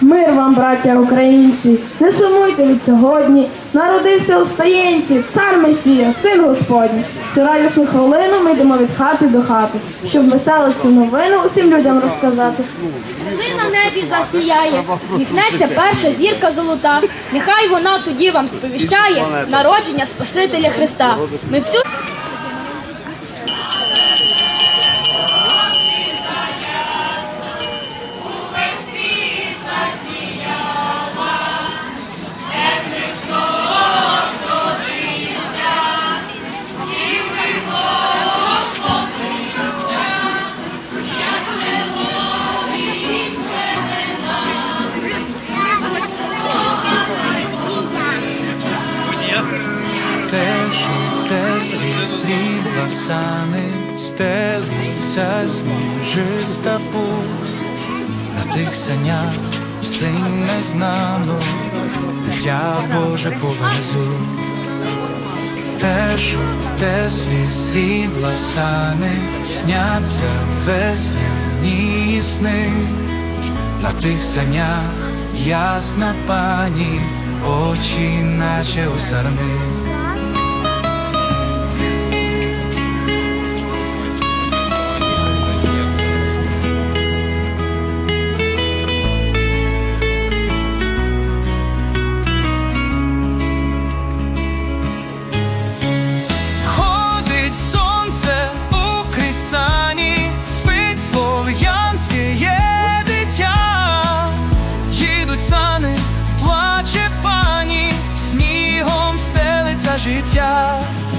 Мир вам, браття українці, не сумуйте від сьогодні. Народився у стаєнці, цар Месія, син Господній. Цю радісну хвилину ми йдемо від хати до хати, щоб веселу цю новину усім людям розказати. Коли на небі засіяє, сміхнеться перша зірка золота. Нехай вона тоді вам сповіщає народження Спасителя Христа. Ми в цю Теслі срібла сани, стелиться сніжиста путь, на тих санях син незнано, дитя Боже повезу. Теж теслі срібла сани, сняться весняні сни, на тих санях ясна пані, очі наче у сарни. love.